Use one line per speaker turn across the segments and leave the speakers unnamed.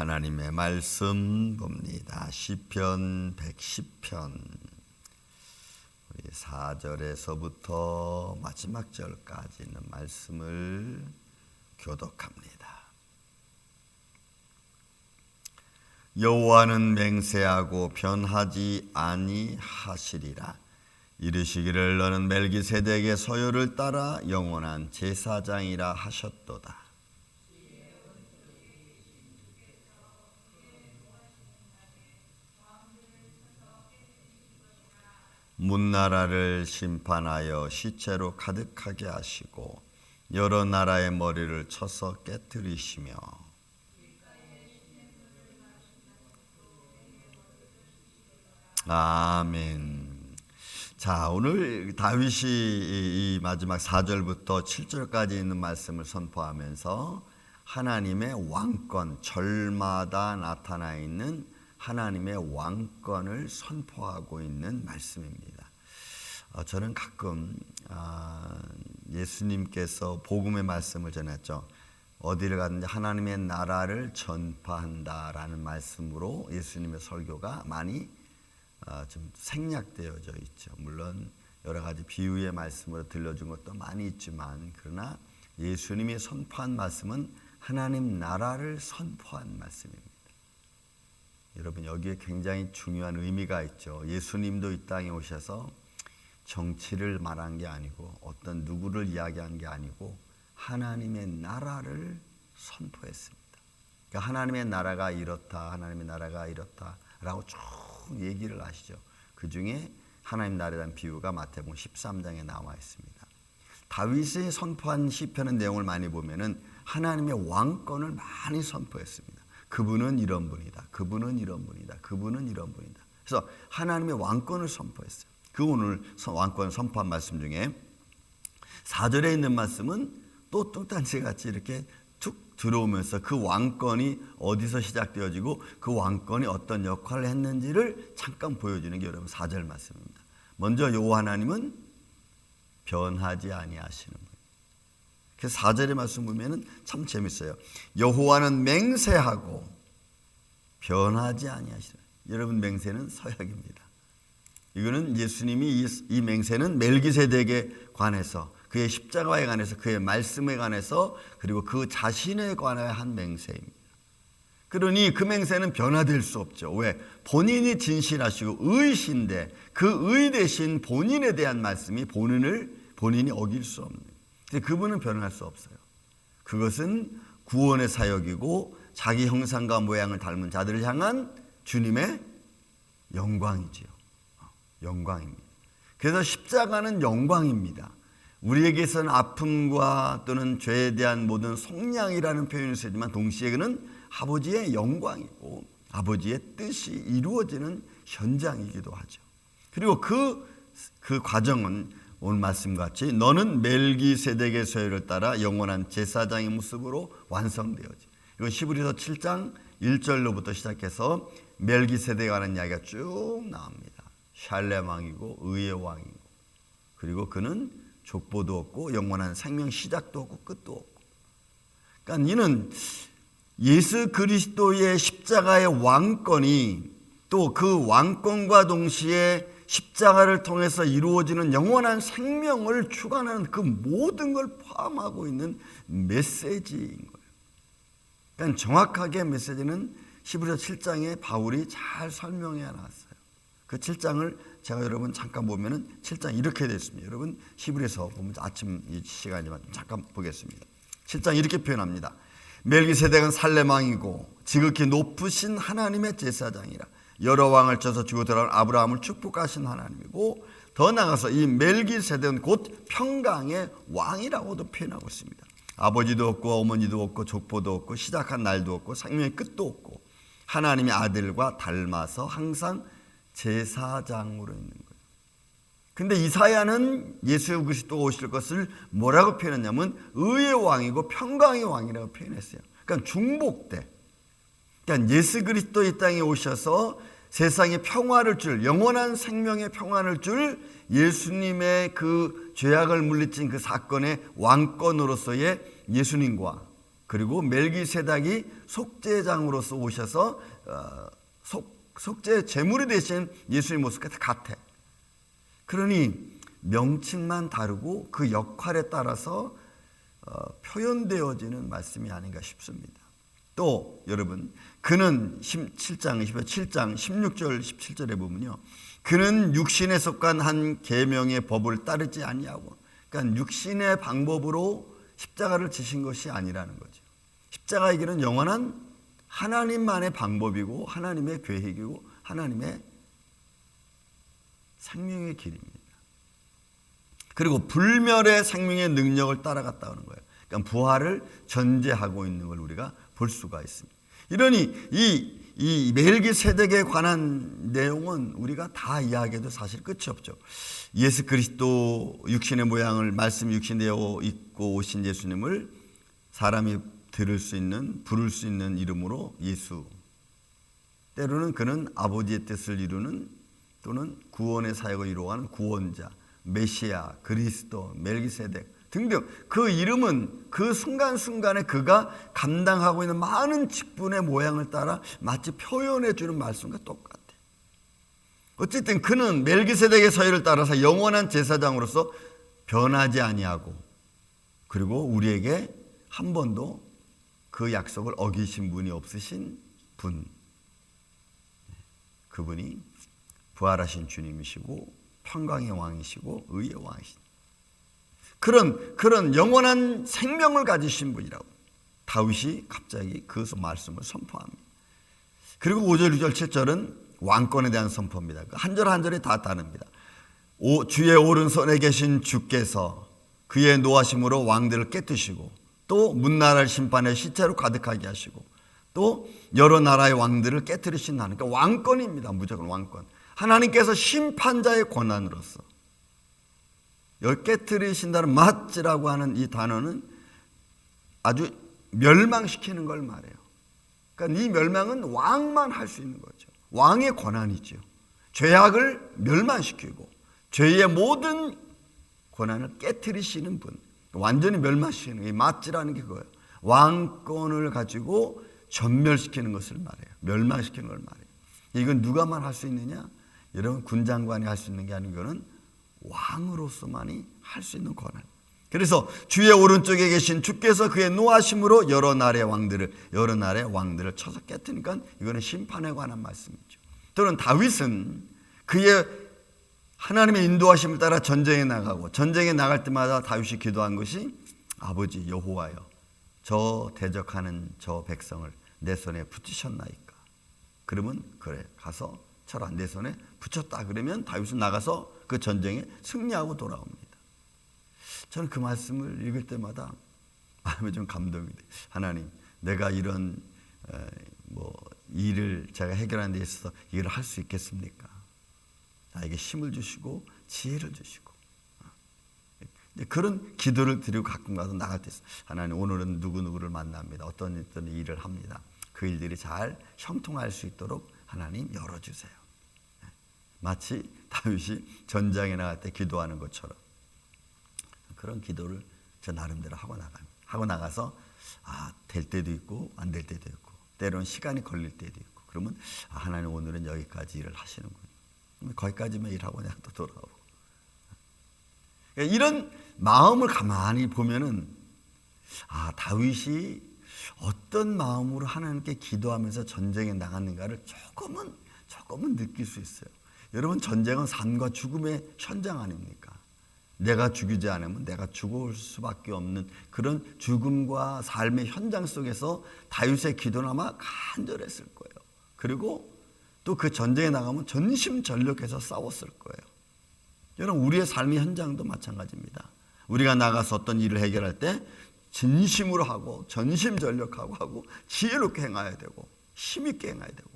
하나님의 말씀 봅니다. 시편 110편 우리 4절에서부터 마지막 절까지 있는 말씀을 교독합니다. 여호와는 맹세하고 변하지 아니하시리라. 이르시기를 너는 멜기세덱의 서열을 따라 영원한 제사장이라 하셨도다. 문나라를 심판하여 시체로 가득하게 하시고 여러 나라의 머리를 쳐서 깨뜨리시며 아멘. 자, 오늘 다윗이 이 마지막 4절부터 7절까지 있는 말씀을 선포하면서 하나님의 왕권, 절마다 나타나 있는 하나님의 왕권을 선포하고 있는 말씀입니다. 어, 저는 가끔 아, 예수님께서 복음의 말씀을 전했죠. 어디를 가든지 하나님의 나라를 전파한다라는 말씀으로 예수님의 설교가 많이 아, 좀 생략되어져 있죠. 물론 여러 가지 비유의 말씀으로 들려준 것도 많이 있지만 그러나 예수님이 선포한 말씀은 하나님 나라를 선포한 말씀입니다. 여러분 여기에 굉장히 중요한 의미가 있죠. 예수님도 이 땅에 오셔서 정치를 말한 게 아니고 어떤 누구를 이야기한 게 아니고 하나님의 나라를 선포했습니다. 그러니까 하나님의 나라가 이렇다, 하나님의 나라가 이렇다라고 쭉 얘기를 하시죠. 그 중에 하나님 나라에 대한 비유가 마태복음 13장에 나와 있습니다. 다윗이 선포한 시편의 내용을 많이 보면은 하나님의 왕권을 많이 선포했습니다. 그분은 이런 분이다. 그분은 이런 분이다. 그분은 이런 분이다. 그래서 하나님의 왕권을 선포했어요. 그 오늘 왕권 선포한 말씀 중에 4절에 있는 말씀은 또 뚱딴지 같이 이렇게 툭 들어오면서 그 왕권이 어디서 시작되어지고 그 왕권이 어떤 역할을 했는지를 잠깐 보여주는 게 여러분 4절 말씀입니다. 먼저 요 하나님은 변하지 아니하시는 분. 그래서 4절의 말씀 보면은 참 재밌어요. 여호와는 맹세하고 변하지 아니하시는 여러분 맹세는 서약입니다. 이거는 예수님이 이, 이 맹세는 멜기세덱에 관해서 그의 십자가에 관해서 그의 말씀에 관해서 그리고 그 자신에 관하여 한 맹세입니다. 그러니 그 맹세는 변화될 수 없죠. 왜? 본인이 진실하시고 의신데 그 의 대신 본인에 대한 말씀이 본인을 본인이 어길 수 없는. 근데 그분은 변할 수 없어요. 그것은 구원의 사역이고 자기 형상과 모양을 닮은 자들을 향한 주님의 영광이지요. 영광입니다. 그래서 십자가는 영광입니다. 우리에게서는 아픔과 또는 죄에 대한 모든 속량이라는 표현을 쓰지만 동시에 그는 아버지의 영광이고 아버지의 뜻이 이루어지는 현장이기도 하죠. 그리고 그, 그 과정은 오늘 말씀 같이 너는 멜기세덱의 서열을 따라 영원한 제사장의 모습으로 완성되어지. 이건 시브리서 7장 1절로부터 시작해서 멜기세덱에 관한 이야기가 쭉 나옵니다. 샬렘 왕이고 의의 왕이고 그리고 그는 족보도 없고 영원한 생명 시작도 없고 끝도 없고. 그러니까 이는 예수 그리스도의 십자가의 왕권이 또 그 왕권과 동시에 십자가를 통해서 이루어지는 영원한 생명을 주관하는 그 모든 걸 포함하고 있는 메시지인 거예요. 그러니까 정확하게 메시지는 시브리서 7장에 바울이 잘 설명해 놨어요. 그 7장을 제가 여러분 잠깐 보면은 7장 이렇게 되어 있습니다. 여러분 히브리서 보면 아침 이 시간이지만 잠깐 보겠습니다. 7장 이렇게 표현합니다. 멜기세덱은 살레망이고 지극히 높으신 하나님의 제사장이라 여러 왕을 쳐서 주고 들어간 아브라함을 축복하신 하나님이고 더 나아가서 이 멜기세덱은 곧 평강의 왕이라고도 표현하고 있습니다. 아버지도 없고 어머니도 없고 족보도 없고 시작한 날도 없고 생명의 끝도 없고 하나님의 아들과 닮아서 항상 제사장으로 있는 거예요. 근데 이사야는 예수 그리스도 오실 것을 뭐라고 표현했냐면 의의 왕이고 평강의 왕이라고 표현했어요. 그러니까 중복돼. 그러니까 예수 그리스도 이 땅에 오셔서 세상에 평화를 줄 영원한 생명의 평화를 줄 예수님의 그 죄악을 물리친 그 사건의 왕권으로서의 예수님과 그리고 멜기세닥이 속죄장으로서 오셔서 어, 속, 속죄 제물이 되신 예수의 모습과 같아. 그러니 명칭만 다르고 그 역할에 따라서 어, 표현되어지는 말씀이 아닌가 싶습니다. 또 여러분 그는 7장 7장 16절 17절에 보면요. 그는 육신에 속한 한 계명의 법을 따르지 아니하고 그러니까 육신의 방법으로 십자가를 지신 것이 아니라는 거죠. 십자가의 길은 영원한 하나님만의 방법이고 하나님의 계획이고 하나님의 생명의 길입니다. 그리고 불멸의 생명의 능력을 따라갔다는 거예요. 그러니까 부활을 전제하고 있는 걸 우리가 볼 수가 있습니다. 이러니 이, 이 멜기세덱에 관한 내용은 우리가 다 이야기해도 사실 끝이 없죠. 예수 그리스도 육신의 모양을 말씀 육신되어 있고 오신 예수님을 사람이 들을 수 있는 부를 수 있는 이름으로 예수. 때로는 그는 아버지의 뜻을 이루는 또는 구원의 사역을 이루어가는 구원자, 메시아, 그리스도, 멜기세덱 등등 그 이름은 그 순간순간에 그가 감당하고 있는 많은 직분의 모양을 따라 마치 표현해 주는 말씀과 똑같아. 어쨌든 그는 멜기세덱의 서열을 따라서 영원한 제사장으로서 변하지 아니하고 그리고 우리에게 한 번도 그 약속을 어기신 분이 없으신 분. 그분이 부활하신 주님이시고 평강의 왕이시고 의의 왕이신 그런 그런 영원한 생명을 가지신 분이라고 다윗이 갑자기 그 말씀을 선포합니다. 그리고 5절, 6절, 7절은 왕권에 대한 선포입니다. 그한절 한 절이 다 다릅니다. 오, 주의 오른손에 계신 주께서 그의 노하심으로 왕들을 깨뜨시고 또 문나라를 심판해 시체로 가득하게 하시고 또 여러 나라의 왕들을 깨뜨리신 하나님. 그러니까 왕권입니다. 무조건 왕권. 하나님께서 심판자의 권한으로서 열 깨뜨리신다는 맞지라고 하는 이 단어는 아주 멸망시키는 걸 말해요. 그러니까 이 멸망은 왕만 할 수 있는 거죠. 왕의 권한이죠. 죄악을 멸망시키고 죄의 모든 권한을 깨뜨리시는 분. 완전히 멸망시키는 게 맞지라는 게 그거예요. 왕권을 가지고 전멸시키는 것을 말해요. 멸망시키는 걸 말해요. 이건 누가만 할 수 있느냐? 여러분 군장관이 할 수 있는 게 아닌 거는 왕으로서만이 할 수 있는 권한. 그래서 주의 오른쪽에 계신 주께서 그의 노하심으로 여러 나라의 왕들을 여러 나라의 왕들을 쳐서 깨뜨니까 이거는 심판에 관한 말씀이죠. 또는 다윗은 그의 하나님의 인도하심을 따라 전쟁에 나가고 전쟁에 나갈 때마다 다윗이 기도한 것이 아버지 여호와여 저 대적하는 저 백성을 내 손에 붙이셨나이까. 그러면 그래 가서 쳐라 내 손에 붙였다 그러면 다윗은 나가서 그 전쟁에 승리하고 돌아옵니다. 저는 그 말씀을 읽을 때마다 마음에 좀 감동이 돼. 하나님, 내가 이런 뭐 일을 제가 해결하는 데 있어서 이걸 할수 있겠습니까? 나에게 힘을 주시고 지혜를 주시고 그런 기도를 드리고 가끔 가서 나갈 때 있어. 하나님 오늘은 누구 누구를 만납니다. 어떤 어떤 일을 합니다. 그 일들이 잘 형통할 수 있도록 하나님 열어주세요. 마치 다윗이 전장에 나갈 때 기도하는 것처럼 그런 기도를 저 나름대로 하고 나가 하고 나가서 아 될 때도 있고 안 될 때도 있고 때로는 시간이 걸릴 때도 있고 그러면 아, 하나님 오늘은 여기까지 일을 하시는군. 거기까지만 일하고 그냥 또 돌아오고 그러니까 이런 마음을 가만히 보면은 아 다윗이 어떤 마음으로 하나님께 기도하면서 전쟁에 나갔는가를 조금은 조금은 느낄 수 있어요. 여러분 전쟁은 삶과 죽음의 현장 아닙니까? 내가 죽이지 않으면 내가 죽을 수밖에 없는 그런 죽음과 삶의 현장 속에서 다윗의 기도는 아마 간절했을 거예요. 그리고 또 그 전쟁에 나가면 전심전력해서 싸웠을 거예요. 여러분 우리의 삶의 현장도 마찬가지입니다. 우리가 나가서 어떤 일을 해결할 때 진심으로 하고 전심전력하고 하고 지혜롭게 행해야 되고 힘있게 행해야 되고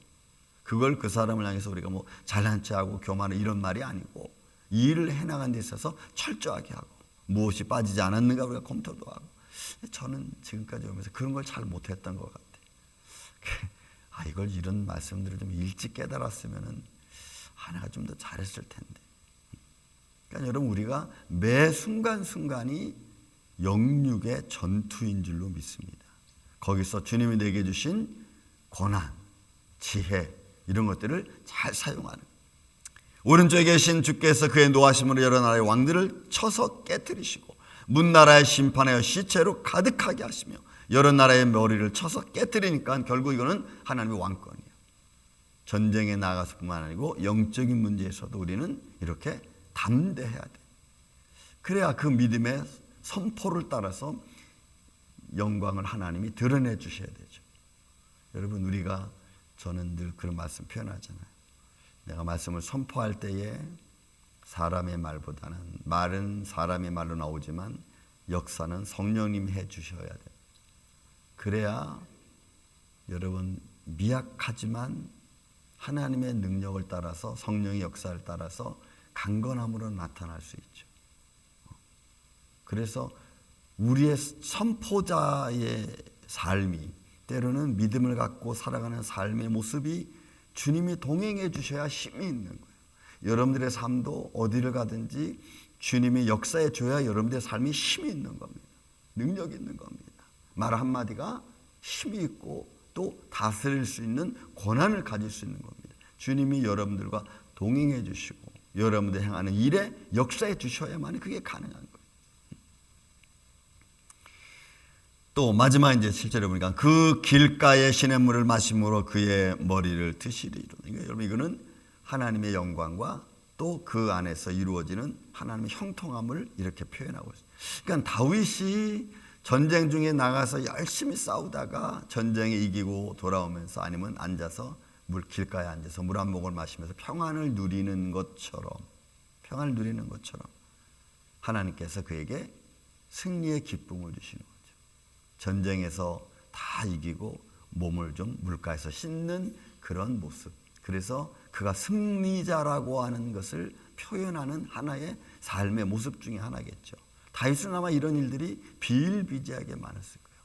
그걸 그 사람을 향해서 우리가 뭐 잘난 체하고 교만을 이런 말이 아니고 이 일을 해나간 데 있어서 철저하게 하고 무엇이 빠지지 않았는가 우리가 검토도 하고 저는 지금까지 오면서 그런 걸 잘 못했던 것 같아요. 아 이걸 이런 말씀들을 좀 일찍 깨달았으면은 하나가 좀 더 잘했을 텐데. 그러니까 여러분 우리가 매 순간 순간이 영육의 전투인 줄로 믿습니다. 거기서 주님이 내게 주신 고난, 지혜 이런 것들을 잘 사용하는 오른쪽에 계신 주께서 그의 노하심으로 여러 나라의 왕들을 쳐서 깨뜨리시고 문 나라의 심판하여 시체로 가득하게 하시며 여러 나라의 머리를 쳐서 깨뜨리니까 결국 이거는 하나님의 왕권이에요. 전쟁에 나가서뿐만 아니고 영적인 문제에서도 우리는 이렇게 담대해야 돼. 그래야 그 믿음의 선포를 따라서 영광을 하나님이 드러내 주셔야 되죠. 여러분 우리가 저는 늘 그런 말씀 표현하잖아요. 내가 말씀을 선포할 때에 사람의 말보다는 말은 사람의 말로 나오지만 역사는 성령님이 해 주셔야 돼요. 그래야 여러분 미약하지만 하나님의 능력을 따라서 성령의 역사를 따라서 강건함으로 나타날 수 있죠. 그래서 우리의 선포자의 삶이 때로는 믿음을 갖고 살아가는 삶의 모습이 주님이 동행해 주셔야 힘이 있는 거예요. 여러분들의 삶도 어디를 가든지 주님이 역사해 줘야 여러분들의 삶이 힘이 있는 겁니다. 능력이 있는 겁니다. 말 한마디가 힘이 있고 또 다스릴 수 있는 권한을 가질 수 있는 겁니다. 주님이 여러분들과 동행해 주시고 여러분들 향하는 일에 역사해 주셔야만 그게 가능한 거예요. 또 마지막 이제 실제로 보니까 그 길가의 시냇물을 마심으로 그의 머리를 드시리로. 그러니까 여러분 이거는 하나님의 영광과 또 그 안에서 이루어지는 하나님의 형통함을 이렇게 표현하고 있어요. 그러니까 다윗이 전쟁 중에 나가서 열심히 싸우다가 전쟁에 이기고 돌아오면서 아니면 앉아서 물 길가에 앉아서 물 한 모금을 마시면서 평안을 누리는 것처럼 평안을 누리는 것처럼 하나님께서 그에게 승리의 기쁨을 주시는. 전쟁에서 다 이기고 몸을 좀 물가에서 씻는 그런 모습. 그래서 그가 승리자라고 하는 것을 표현하는 하나의 삶의 모습 중에 하나겠죠. 다윗은 아마 이런 일들이 비일비재하게 많았을 거예요.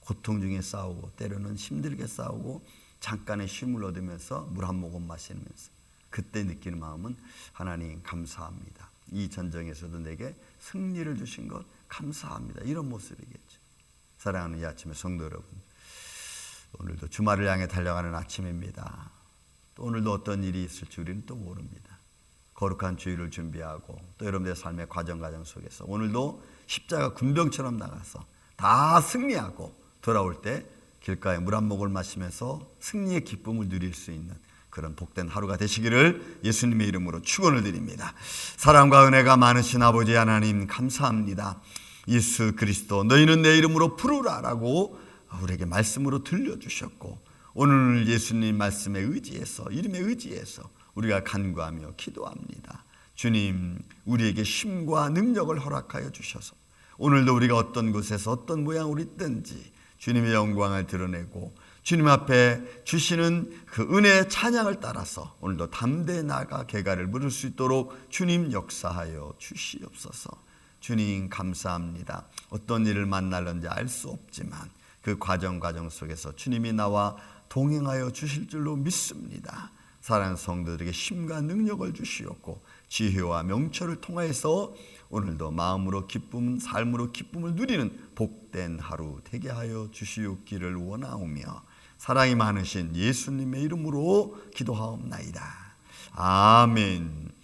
고통 중에 싸우고 때로는 힘들게 싸우고 잠깐의 쉼을 얻으면서 물 한 모금 마시면서 그때 느끼는 마음은 하나님 감사합니다. 이 전쟁에서도 내게 승리를 주신 것 감사합니다. 이런 모습이겠죠. 사랑하는 이 아침에 성도 여러분, 오늘도 주말을 향해 달려가는 아침입니다. 또 오늘도 어떤 일이 있을지 우리는 또 모릅니다. 거룩한 주일을 준비하고 또 여러분들의 삶의 과정 과정 속에서 오늘도 십자가 군병처럼 나가서 다 승리하고 돌아올 때 길가에 물 한 모금을 마시면서 승리의 기쁨을 누릴 수 있는 그런 복된 하루가 되시기를 예수님의 이름으로 축원을 드립니다. 사랑과 은혜가 많으신 아버지 하나님 감사합니다. 예수 그리스도 너희는 내 이름으로 부르라라고 우리에게 말씀으로 들려주셨고 오늘 예수님 말씀에 의지해서 이름에 의지해서 우리가 간구하며 기도합니다. 주님 우리에게 힘과 능력을 허락하여 주셔서 오늘도 우리가 어떤 곳에서 어떤 모양으로 있든지 주님의 영광을 드러내고 주님 앞에 주시는 그 은혜의 찬양을 따라서 오늘도 담대 나가 개가를 물을 수 있도록 주님 역사하여 주시옵소서. 주님 감사합니다. 어떤 일을 만날는지 알 수 없지만 그 과정 과정 속에서 주님이 나와 동행하여 주실 줄로 믿습니다. 사랑하는 성도들에게 힘과 능력을 주시었고 지혜와 명철을 통하여서 오늘도 마음으로 기쁨, 삶으로 기쁨을 누리는 복된 하루 되게 하여 주시옵기를 원하오며 사랑이 많으신 예수님의 이름으로 기도하옵나이다. 아멘.